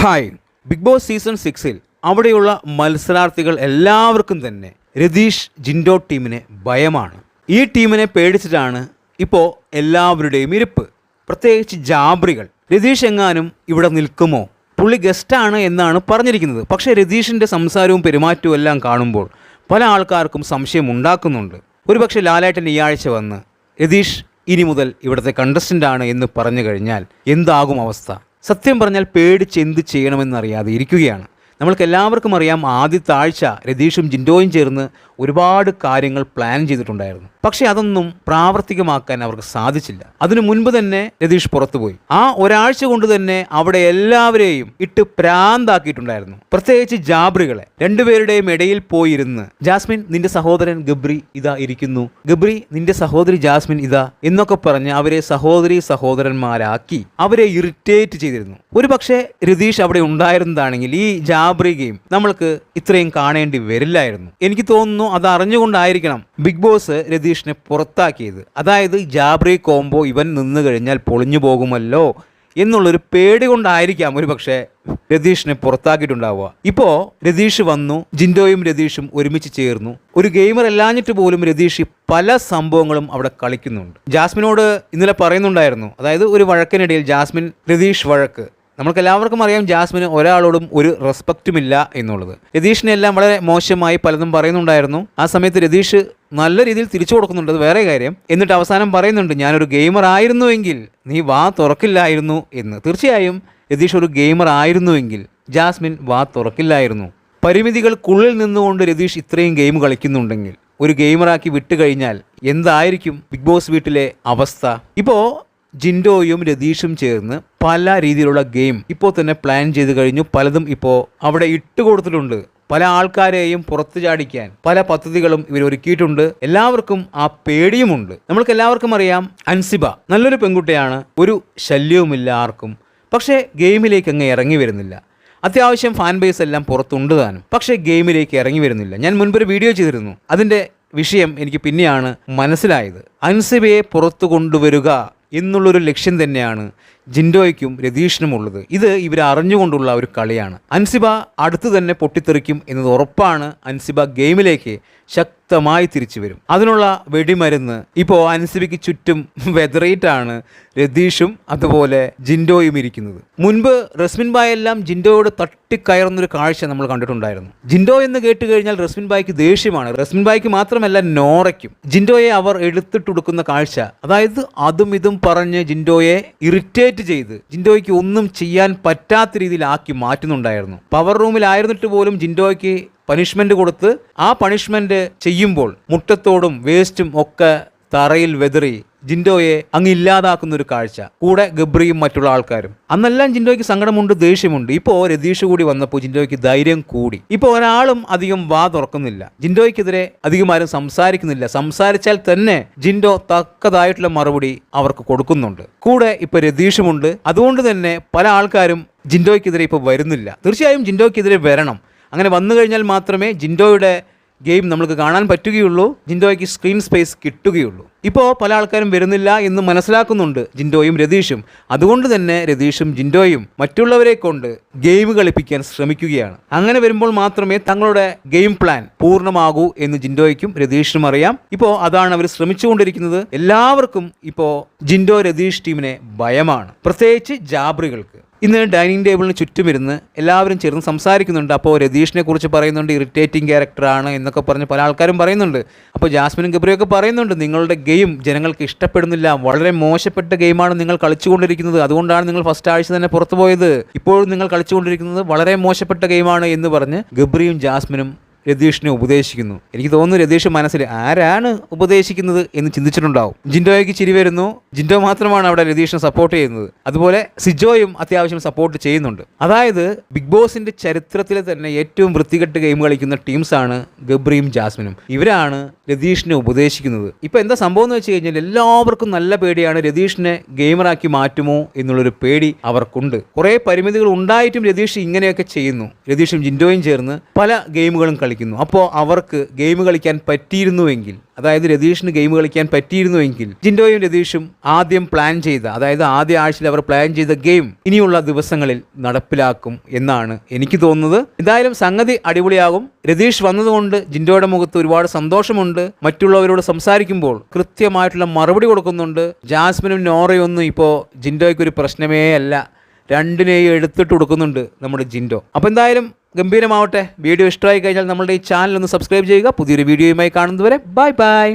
Hi. Big boss season സിക്സിൽ അവിടെയുള്ള മത്സരാർത്ഥികൾ എല്ലാവർക്കും തന്നെ രതീഷ് ജിൻഡോ ടീമിനെ ഭയമാണ്. ഈ ടീമിനെ പേടിച്ചിട്ടാണ് ഇപ്പോൾ എല്ലാവരുടെയും ഇരിപ്പ്. പ്രത്യേകിച്ച് ജാബ്രികൾ. രതീഷ് എങ്ങാനും ഇവിടെ നിൽക്കുമോ? പുള്ളി ഗസ്റ്റാണ് എന്നാണ് പറഞ്ഞിരിക്കുന്നത്. പക്ഷേ രതീഷിന്റെ സംസാരവും പെരുമാറ്റവും എല്ലാം കാണുമ്പോൾ പല ആൾക്കാർക്കും സംശയം ഉണ്ടാക്കുന്നുണ്ട്. ഒരുപക്ഷെ ലാലേട്ടൻ ഈ ആഴ്ച വന്ന് രതീഷ് ഇനി മുതൽ ഇവിടുത്തെ കണ്ടസ്റ്റന്റ് ആണ് എന്ന് പറഞ്ഞു കഴിഞ്ഞാൽ എന്താകും അവസ്ഥ? സത്യം പറഞ്ഞാൽ പേടിച്ച് എന്ത് ചെയ്യണമെന്നറിയാതെ ഇരിക്കുകയാണ്. നമ്മൾക്ക് എല്ലാവർക്കും അറിയാം ആദ്യത്തെ ആഴ്ച രതീഷും ജിൻഡോയും ചേർന്ന് ഒരുപാട് കാര്യങ്ങൾ പ്ലാൻ ചെയ്തിട്ടുണ്ടായിരുന്നു. പക്ഷെ അതൊന്നും പ്രാവർത്തികമാക്കാൻ അവർക്ക് സാധിച്ചില്ല. അതിനു മുൻപ് തന്നെ രതീഷ് പുറത്തുപോയി. ആ ഒരാഴ്ച കൊണ്ട് തന്നെ അവിടെ എല്ലാവരെയും ഇട്ട് പ്രാന്താക്കിയിട്ടുണ്ടായിരുന്നു. പ്രത്യേകിച്ച് ജാബ്രികളെ. രണ്ടുപേരുടെയും ഇടയിൽ പോയിരുന്ന് ജാസ്മിൻ നിന്റെ സഹോദരൻ ഗബ്രി ഇതാ ഇരിക്കുന്നു. ഗബ്രി നിന്റെ സഹോദരി ജാസ്മിൻ ഇതാ എന്നൊക്കെ പറഞ്ഞ് അവരെ സഹോദരി സഹോദരന്മാരാക്കി അവരെ ഇറിറ്റേറ്റ് ചെയ്തിരുന്നു. ഒരു പക്ഷേ രതീഷ് അവിടെ ഉണ്ടായിരുന്നതാണെങ്കിൽ ഈ ജാബ്രി ഗെയിം നമ്മൾക്ക് ഇത്രയും കാണേണ്ടി വരില്ലായിരുന്നു. എനിക്ക് തോന്നുന്നു അത് അറിഞ്ഞുകൊണ്ടായിരിക്കണം ബിഗ് ബോസ് രതീഷിനെ പുറത്താക്കിയത്. അതായത് ജാബ്രി കോംബോ ഇവൻ നിന്നു കഴിഞ്ഞാൽ പൊളിഞ്ഞു പോകുമല്ലോ എന്നുള്ളൊരു പേടി കൊണ്ടായിരിക്കാം ഒരു പക്ഷേ രതീഷിനെ പുറത്താക്കിയിട്ടുണ്ടാവുക. ഇപ്പോൾ രതീഷ് വന്നു ജിൻഡോയും രതീഷും ഒരുമിച്ച് ചേർന്നു. ഒരു ഗെയിമർ എല്ലാഞ്ഞിട്ട് പോലും രതീഷ് പല സംഭവങ്ങളും അവിടെ കളിക്കുന്നുണ്ട്. ജാസ്മിനോട് ഇന്നലെ പറയുന്നുണ്ടായിരുന്നു. അതായത് ഒരു വഴക്കിനിടയിൽ ജാസ്മിൻ രതീഷ് വഴക്ക്. നമ്മൾക്ക് എല്ലാവർക്കും അറിയാം ജാസ്മിന് ഒരാളോടും ഒരു റെസ്പെക്റ്റും ഇല്ല എന്നുള്ളത്. രതീഷിനെ എല്ലാം വളരെ മോശമായി പലതും പറയുന്നുണ്ടായിരുന്നു. ആ സമയത്ത് രതീഷ് നല്ല രീതിയിൽ തിരിച്ചു കൊടുക്കുന്നുണ്ട് അത് വേറെ കാര്യം. എന്നിട്ട് അവസാനം പറയുന്നുണ്ട് ഞാനൊരു ഗെയിമർ ആയിരുന്നുവെങ്കിൽ നീ വാ തുറക്കില്ലായിരുന്നു എന്ന്. തീർച്ചയായും രതീഷ് ഒരു ഗെയിമർ ആയിരുന്നുവെങ്കിൽ ജാസ്മിൻ വാ തുറക്കില്ലായിരുന്നു. പരിമിതികൾക്കുള്ളിൽ നിന്നുകൊണ്ട് രതീഷ് ഇത്രയും ഗെയിം കളിക്കുന്നുണ്ടെങ്കിൽ ഒരു ഗെയിമറാക്കി വിട്ടുകഴിഞ്ഞാൽ എന്തായിരിക്കും ബിഗ് ബോസ് വീട്ടിലെ അവസ്ഥ? ഇപ്പോൾ ജിൻഡോയും രതീഷും ചേർന്ന് പല രീതിയിലുള്ള ഗെയിം ഇപ്പോൾ തന്നെ പ്ലാൻ ചെയ്ത് കഴിഞ്ഞു. പലതും ഇപ്പോൾ അവിടെ ഇട്ട് കൊടുത്തിട്ടുണ്ട്. പല ആൾക്കാരെയും പുറത്തു ചാടിക്കാൻ പല പദ്ധതികളും ഇവർ ഒരുക്കിയിട്ടുണ്ട്. എല്ലാവർക്കും ആ പേടിയുമുണ്ട്. നമ്മൾക്ക് എല്ലാവർക്കും അറിയാം അൻസിബ നല്ലൊരു പെൺകുട്ടിയാണ്. ഒരു ശല്യവുമില്ല ആർക്കും. പക്ഷേ ഗെയിമിലേക്ക് അങ്ങ് ഇറങ്ങി വരുന്നില്ല. അത്യാവശ്യം ഫാൻ ബേസ് എല്ലാം പുറത്തുണ്ട് താനും. പക്ഷേ ഗെയിമിലേക്ക് ഇറങ്ങി വരുന്നില്ല. ഞാൻ മുൻപൊരു വീഡിയോ ചെയ്തിരുന്നു. അതിന്റെ വിഷയം എനിക്ക് പിന്നെയാണ് മനസ്സിലായത്. അൻസിബയെ പുറത്തു കൊണ്ടുവരിക എന്നുള്ളൊരു ലക്ഷ്യം തന്നെയാണ് ജിൻഡോയ്ക്കും രതീഷിനും ഉള്ളത്. ഇത് ഇവർ അറിഞ്ഞുകൊണ്ടുള്ള ഒരു കളിയാണ്. അൻസിബ അടുത്തു തന്നെ പൊട്ടിത്തെറിക്കും എന്നത് ഉറപ്പാണ് അൻസിബ ഗെയിമിലേക്ക് ശക്തമായി തിരിച്ചു വരും. അതിനുള്ള വെടിമരുന്ന് ഇപ്പോൾ അൻസിബയ്ക്ക് ചുറ്റും വെതറിയിട്ടാണ് രതീഷും അതുപോലെ ജിൻഡോയും ഇരിക്കുന്നത്. മുൻപ് റസ്മിൻ ബായ് എല്ലാം ജിൻഡോയോട് തട്ടിക്കയറുന്നൊരു കാഴ്ച നമ്മൾ കണ്ടിട്ടുണ്ടായിരുന്നു. ജിൻഡോ എന്ന് കേട്ട് കഴിഞ്ഞാൽ റസ്മിൻ ബായ്ക്ക് ദേഷ്യമാണ്. റസ്മിൻ ബായ്ക്ക് മാത്രമല്ല നോറയ്ക്കും. ജിൻഡോയെ അവർ എടുത്തിട്ടുടുക്കുന്ന കാഴ്ച അതായത് അതും ഇതും പറഞ്ഞ് ജിൻഡോയെ ഇറിറ്റേറ്റ് ചെയ്ത് ജിൻഡോയ്ക്ക് ഒന്നും ചെയ്യാൻ പറ്റാത്ത രീതിയിലാക്കി മാറ്റുന്നുണ്ടായിരുന്നു. പവർ റൂമിലായിരുന്നിട്ട് പോലും ജിൻഡോയ്ക്ക് പണിഷ്മെന്റ് കൊടുത്ത് ആ പണിഷ്മെന്റ് ചെയ്യുമ്പോൾ മുട്ടത്തോടും വേസ്റ്റും ഒക്കെ തറയിൽ വെതറി ജിൻഡോയെ അങ്ങ് ഇല്ലാതാക്കുന്ന ഒരു കാഴ്ച. കൂടെ ഗബ്രിയും മറ്റുള്ള ആൾക്കാരും. അന്നെല്ലാം ജിൻഡോയ്ക്ക് സങ്കടമുണ്ട് ദേഷ്യമുണ്ട്. ഇപ്പോൾ രതീഷ് കൂടി വന്നപ്പോൾ ജിൻഡോയ്ക്ക് ധൈര്യം കൂടി. ഇപ്പോൾ ഒരാളും അധികം വാ തുറക്കുന്നില്ല. ജിൻഡോയ്ക്കെതിരെ അധികം ആരും സംസാരിക്കുന്നില്ല. സംസാരിച്ചാൽ തന്നെ ജിൻഡോ തക്കതായിട്ടുള്ള മറുപടി അവർക്ക് കൊടുക്കുന്നുണ്ട്. കൂടെ ഇപ്പോൾ രതീഷുമുണ്ട്. അതുകൊണ്ട് തന്നെ പല ആൾക്കാരും ജിൻഡോയ്ക്കെതിരെ ഇപ്പോൾ വരുന്നില്ല. തീർച്ചയായും ജിൻഡോയ്ക്കെതിരെ വരണം. അങ്ങനെ വന്നു കഴിഞ്ഞാൽ മാത്രമേ ജിൻഡോയുടെ ഗെയിം നമുക്ക് കാണാൻ പറ്റുകയുള്ളൂ. ജിൻഡോയ്ക്ക് സ്ക്രീൻ സ്പേസ് കിട്ടുകയുള്ളൂ. ഇപ്പോൾ പല ആൾക്കാരും വരുന്നില്ല എന്ന് മനസ്സിലാക്കുന്നുണ്ട് ജിൻഡോയും രതീഷും. അതുകൊണ്ട് തന്നെ രതീഷും ജിൻഡോയും മറ്റുള്ളവരെ കൊണ്ട് ഗെയിം കളിപ്പിക്കാൻ ശ്രമിക്കുകയാണ്. അങ്ങനെ വരുമ്പോൾ മാത്രമേ തങ്ങളുടെ ഗെയിം പ്ലാൻ പൂർണമാകൂ എന്ന് ജിൻഡോയ്ക്കും രതീഷിനും അറിയാം. ഇപ്പോൾ അതാണ് അവർ ശ്രമിച്ചുകൊണ്ടിരിക്കുന്നത്. എല്ലാവർക്കും ഇപ്പോൾ ജിൻഡോ രതീഷ് ടീമിനെ ഭയമാണ്. പ്രത്യേകിച്ച് ജാബ്രികൾക്ക്. ഇന്ന് ഡൈനിങ് ടേബിളിന് ചുറ്റുമിരുന്ന് എല്ലാവരും ചേർന്ന് സംസാരിക്കുന്നുണ്ട്. അപ്പോൾ രതീഷിനെ കുറിച്ച് പറയുന്നുണ്ട്. ഇറിറ്റേറ്റിംഗ് ക്യാരക്ടറാണ് എന്നൊക്കെ പറഞ്ഞ് പല ആൾക്കാരും പറയുന്നുണ്ട്. അപ്പോൾ ജാസ്മിനും ഗബ്രിയൊക്കെ പറയുന്നുണ്ട്. നിങ്ങളുടെ ഗെയിം ജനങ്ങൾക്ക് ഇഷ്ടപ്പെടുന്നില്ല. വളരെ മോശപ്പെട്ട ഗെയിമാണ് നിങ്ങൾ കളിച്ചുകൊണ്ടിരിക്കുന്നത്. അതുകൊണ്ടാണ് നിങ്ങൾ ഫസ്റ്റ് ആഴ്ച തന്നെ പുറത്തു പോയത് ഇപ്പോഴും നിങ്ങൾ കളിച്ചുകൊണ്ടിരിക്കുന്നത് വളരെ മോശപ്പെട്ട ഗെയിമാണ് എന്ന് പറഞ്ഞ് ഗബ്രിയും ജാസ്മിനും രതീഷിനെ ഉപദേശിക്കുന്നു. എനിക്ക് തോന്നുന്നു രതീഷ് മനസ്സിൽ ആരാണ് ഉപദേശിക്കുന്നത് എന്ന് ചിന്തിച്ചിട്ടുണ്ടാവും. ജിൻഡോയ്ക്ക് ചിരി വരുന്നു. ജിൻഡോ മാത്രമാണ് അവിടെ രതീഷിനെ സപ്പോർട്ട് ചെയ്യുന്നത്. അതുപോലെ സിജോയും അത്യാവശ്യം സപ്പോർട്ട് ചെയ്യുന്നുണ്ട്. അതായത് ബിഗ് ബോസിന്റെ ചരിത്രത്തിലെ തന്നെ ഏറ്റവും വൃത്തികെട്ട് ഗെയിം കളിക്കുന്ന ടീംസാണ് ഗബ്രിയും ജാസ്മിനും. ഇവരാണ് രതീഷിനെ ഉപദേശിക്കുന്നത്. ഇപ്പൊ എന്താ സംഭവം എന്ന് വെച്ച് കഴിഞ്ഞാൽ എല്ലാവർക്കും നല്ല പേടിയാണ് രതീഷിനെ ഗെയിമറാക്കി മാറ്റുമോ എന്നുള്ളൊരു പേടി അവർക്കുണ്ട്. കുറേ പരിമിതികൾ ഉണ്ടായിട്ടും രതീഷ് ഇങ്ങനെയൊക്കെ ചെയ്യുന്നു. രതീഷും ജിൻഡോയും ചേർന്ന് പല ഗെയിമുകളും കളിക്കുന്നു. കളിക്കുന്നു അപ്പോൾ അവർക്ക് ഗെയിം കളിക്കാൻ പറ്റിയിരുന്നുവെങ്കിൽ അതായത് രതീഷിന് ഗെയിം കളിക്കാൻ പറ്റിയിരുന്നുവെങ്കിൽ ജിൻഡോയും രതീഷും ആദ്യം പ്ലാൻ ചെയ്ത അതായത് ആദ്യ ആഴ്ചയിൽ അവർ പ്ലാൻ ചെയ്ത ഗെയിം ഇനിയുള്ള ദിവസങ്ങളിൽ നടപ്പിലാക്കും എന്നാണ് എനിക്ക് തോന്നുന്നത്. എന്തായാലും സംഗതി അടിപൊളിയാകും. രതീഷ് വന്നതുകൊണ്ട് ജിൻഡോയുടെ മുഖത്ത് ഒരുപാട് സന്തോഷമുണ്ട്. മറ്റുള്ളവരോട് സംസാരിക്കുമ്പോൾ കൃത്യമായിട്ടുള്ള മറുപടി കൊടുക്കുന്നുണ്ട്. ജാസ്മിനും നോറയും ഒന്നും ഇപ്പോൾ ജിൻഡോയ്ക്ക് ഒരു പ്രശ്നമേ അല്ല. രണ്ടിനെയും എടുത്തിട്ട് കൊടുക്കുന്നുണ്ട് നമ്മുടെ ജിൻഡോ. അപ്പോൾ എന്തായാലും ഗംഭീരമാവട്ടെ. വീഡിയോ ഇഷ്ടമായി കഴിഞ്ഞാൽ നമ്മളുടെ ഈ ചാനൽ ഒന്ന് സബ്സ്ക്രൈബ് ചെയ്യുക. പുതിയൊരു വീഡിയോയുമായി കാണുന്നതുവരെ ബൈ ബൈ